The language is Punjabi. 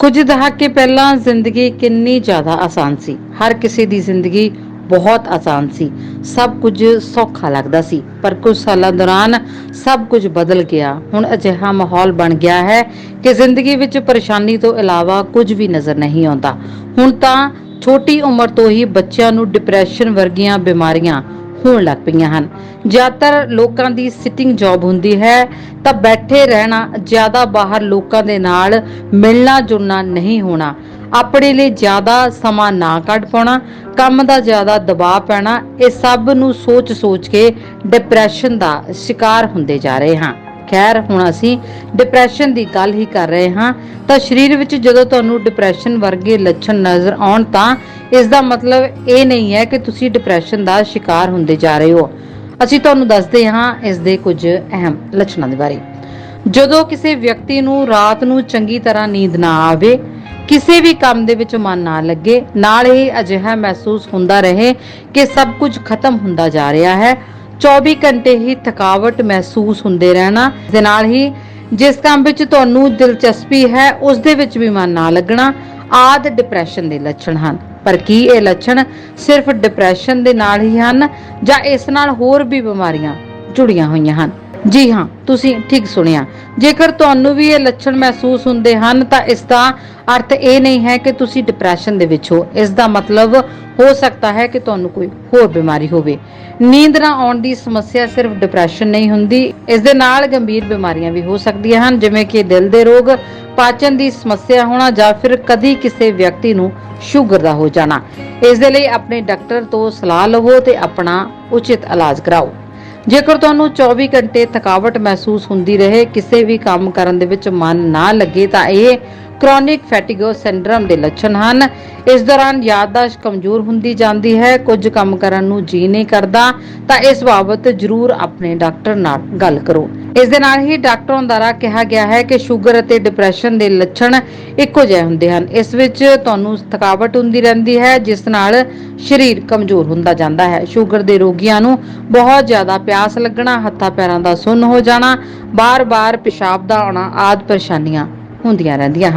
ਕੁਝ ਦਹਾਕੇ ਪਹਿਲਾਂ ਜ਼ਿੰਦਗੀ ਕਿੰਨੀ ਜ਼ਿਆਦਾ ਆਸਾਨ ਸੀ। ਹਰ ਕਿਸੇ ਦੀ ਜ਼ਿੰਦਗੀ ਬਹੁਤ ਆਸਾਨ ਸੀ। ਸਭ ਕੁਝ ਸੌਖਾ ਲੱਗਦਾ ਸੀ, ਪਰ ਕੁਝ ਸਾਲਾਂ ਦੌਰਾਨ ਸਭ ਕੁਝ ਬਦਲ ਗਿਆ। ਹੁਣ ਅਜਿਹਾ ਮਾਹੌਲ ਬਣ ਗਿਆ ਹੈ ਕਿ ਜ਼ਿੰਦਗੀ ਵਿੱਚ ਪਰੇਸ਼ਾਨੀ ਤੋਂ ਇਲਾਵਾ ਕੁਝ ਵੀ ਨਜ਼ਰ ਨਹੀਂ ਆਉਂਦਾ। ਹੁਣ ਤਾਂ ਛੋਟੀ ਉਮਰ ਤੋਂ ਹੀ ਬੱਚਿਆਂ ਨੂੰ ਡਿਪਰੈਸ਼ਨ ਵਰਗੀਆਂ ਬਿਮਾਰੀਆਂ ਹੋਣ ਲੱਗ ਪਈਆਂ ਹਨ। ਜ਼ਿਆਦਾਤਰ ਲੋਕਾਂ ਦੀ ਸਿਟਿੰਗ ਜੌਬ ਹੁੰਦੀ ਹੈ, ਤਾਂ ਬੈਠੇ ਰਹਿਣਾ, ਜ਼ਿਆਦਾ ਬਾਹਰ ਲੋਕਾਂ ਦੇ ਨਾਲ ਮਿਲਣਾ ਜੁਲਣਾ ਨਹੀਂ ਹੋਣਾ। ਆਪਣੇ ਲਈ ਜ਼ਿਆਦਾ ਸਮਾਂ ਨਾ ਕੱਢ ਪਾਉਣਾ, ਕੰਮ ਦਾ ਜ਼ਿਆਦਾ ਦਬਾਅ ਪੈਣਾ, ਇਹ ਸਭ ਨੂੰ ਸੋਚ-ਸੋਚ ਕੇ ਡਿਪਰੈਸ਼ਨ ਦਾ ਸ਼ਿਕਾਰ ਹੁੰਦੇ ਜਾ ਰਹੇ ਹਾਂ। ਖੈਰ ਹੁਣ ਅਸੀਂ ਡਿਪਰੈਸ਼ਨ ਦੀ ਗੱਲ ਹੀ ਕਰ ਰਹੇ ਹਾਂ। ਤਾਂ ਸਰੀਰ ਵਿੱਚ ਜਦੋਂ ਤੁਹਾਨੂੰ ਡਿਪਰੈਸ਼ਨ ਵਰਗੇ ਲੱਛਣ ਨਜ਼ਰ ਆਉਣ ਤਾਂ ਇਸ ਦਾ ਮਤਲਬ ਇਹ ਨਹੀਂ ਹੈ ਕਿ ਤੁਸੀਂ ਡਿਪਰੈਸ਼ਨ ਦਾ ਸ਼ਿਕਾਰ ਹੁੰਦੇ ਜਾ ਰਹੇ ਹੋ। ਅਸੀਂ ਤੁਹਾਨੂੰ ਦੱਸਦੇ ਹਾਂ ਇਸ ਦੇ ਕੁਝ ਅਹਿਮ ਲੱਛਣਾਂ ਦੇ ਬਾਰੇ। ਜਦੋਂ ਕਿਸੇ ਵਿਅਕਤੀ ਨੂੰ ਰਾਤ ਨੂੰ ਚੰਗੀ ਤਰ੍ਹਾਂ ਨੀਂਦ ਨਾ ਆਵੇ, ਕਿਸੇ ਵੀ ਕੰਮ ਦੇ ਵਿੱਚ ਮਨ ਨਾ ਲੱਗੇ, ਨਾਲ ਹੀ ਅਜਿਹਾ ਮਹਿਸੂਸ ਹੁੰਦਾ ਰਹੇ ਕਿ ਸਭ ਕੁਝ ਖਤਮ ਹੁੰਦਾ ਜਾ ਰਿਹਾ ਹੈ 24 ਘੰਟੇ ਹੀ ਥਕਾਵਟ ਮਹਿਸੂਸ ਹੁੰਦੇ ਰਹਿਣਾ ਦੇ ਨਾਲ ਹੀ ਜਿਸ ਕੰਮ ਵਿੱਚ ਤੁਹਾਨੂੰ ਦਿਲਚਸਪੀ ਹੈ, ਉਸ ਦੇ ਵਿੱਚ ਵੀ ਮਨ ਨਾ ਲੱਗਣਾ, ਆਦ ਡਿਪਰੈਸ਼ਨ ਦੇ ਲੱਛਣ ਹਨ। ਪਰ ਕੀ ਇਹ ਲੱਛਣ ਸਿਰਫ ਡਿਪਰੈਸ਼ਨ ਦੇ ਨਾਲ ਹੀ ਹਨ ਜਾਂ ਇਸ ਨਾਲ ਹੋਰ ਵੀ ਬਿਮਾਰੀਆਂ ਜੁੜੀਆਂ ਹੋਈਆਂ ਹਨ? ਜੀ ਹਾਂ, ਤੁਸੀਂ ਠੀਕ ਸੁਣਿਆ। ਜੇਕਰ ਤੁਹਾਨੂੰ ਵੀ ਇਹ ਲੱਛਣ ਮਹਿਸੂਸ ਹੁੰਦੇ ਹਨ, ਤਾਂ ਇਸ ਦਾ ਅਰਥ ਇਹ ਨਹੀਂ ਹੈ ਕਿ ਤੁਸੀਂ ਡਿਪਰੈਸ਼ਨ ਦੇ ਵਿੱਚ ਹੋ। ਇਸ ਦਾ ਮਤਲਬ ਹੋ ਸਕਦਾ ਹੈ ਕਿ ਤੁਹਾਨੂੰ ਕੋਈ ਹੋਰ ਬਿਮਾਰੀ ਹੋਵੇ। ਨੀਂਦ ਨਾ ਆਉਣ ਦੀ ਸਮੱਸਿਆ ਸਿਰਫ ਡਿਪਰੈਸ਼ਨ ਨਹੀਂ ਹੁੰਦੀ, ਇਸ ਦੇ ਨਾਲ ਗੰਭੀਰ ਬਿਮਾਰੀਆਂ ਵੀ ਹੋ ਸਕਦੀਆਂ ਹਨ, ਜਿਵੇਂ ਕਿ ਦਿਲ ਦੇ ਰੋਗ, ਪਾਚਨ ਦੀ ਸਮੱਸਿਆ ਹੋਣਾ ਜਾਂ ਫਿਰ ਕਦੀ ਕਿਸੇ ਵਿਅਕਤੀ ਨੂੰ ਸ਼ੂਗਰ ਦਾ ਹੋ ਜਾਣਾ। ਇਸ ਦੇ ਲਈ ਆਪਣੇ ਡਾਕਟਰ ਤੋਂ ਸਲਾਹ ਲਵੋ ਤੇ ਆਪਣਾ ਉਚਿਤ ਇਲਾਜ ਕਰਾਓ। ਜੇਕਰ ਤੁਹਾਨੂੰ 24 ਘੰਟੇ ਥਕਾਵਟ ਮਹਿਸੂਸ ਹੁੰਦੀ ਰਹੇ, ਕਿਸੇ ਵੀ ਕੰਮ ਕਰਨ ਦੇ ਵਿੱਚ ਮਨ ਨਾ ਲੱਗੇ, ਤਾਂ ਇਹ ਕ੍ਰੋਨਿਕ ਫੈਟਿਗੋ ਸਿੰਡਰਮ ਦੇ ਲੱਛਣ ਹਨ। ਇਸ ਦੌਰਾਨ ਯਾਦਦਾਸ਼ਤ ਕਮਜ਼ੋਰ ਹੁੰਦੀ ਜਾਂਦੀ ਹੈ, ਕੁਝ ਕੰਮ ਕਰਨ ਨੂੰ ਜੀ ਨਹੀਂ ਕਰਦਾ, ਤਾਂ ਇਸ ਬਾਬਤ ਜ਼ਰੂਰ ਆਪਣੇ ਡਾਕਟਰ ਨਾਲ ਗੱਲ ਕਰੋ। ਇਸ ਦੇ ਨਾਲ ਹੀ ਡਾਕਟਰਾਂ ਦੁਆਰਾ ਕਿਹਾ ਗਿਆ ਹੈ ਕਿ ਸ਼ੂਗਰ ਅਤੇ ਡਿਪਰੈਸ਼ਨ ਦੇ ਲੱਛਣ ਇੱਕੋ ਜਿਹੇ ਹੁੰਦੇ ਹਨ। ਇਸ ਵਿੱਚ ਤੁਹਾਨੂੰ ਥਕਾਵਟ ਹੁੰਦੀ ਰਹਿੰਦੀ ਹੈ, ਜਿਸ ਨਾਲ ਸਰੀਰ ਕਮਜ਼ੋਰ ਹੁੰਦਾ ਜਾਂਦਾ ਹੈ। ਸ਼ੂਗਰ ਦੇ ਰੋਗੀਆਂ ਨੂੰ ਬਹੁਤ ਜ਼ਿਆਦਾ ਪਿਆਸ ਲੱਗਣਾ, ਹੱਥਾਂ ਪੈਰਾਂ ਦਾ ਸੁੰਨ ਹੋ ਜਾਣਾ, ਬਾਰ-ਬਾਰ ਪਿਸ਼ਾਬ ਦਾ ਆਉਣਾ ਆਦਿ ਪਰੇਸ਼ਾਨੀਆਂ ਹੁੰਦੀਆਂ ਰਹਿੰਦੀਆਂ ਹਨ।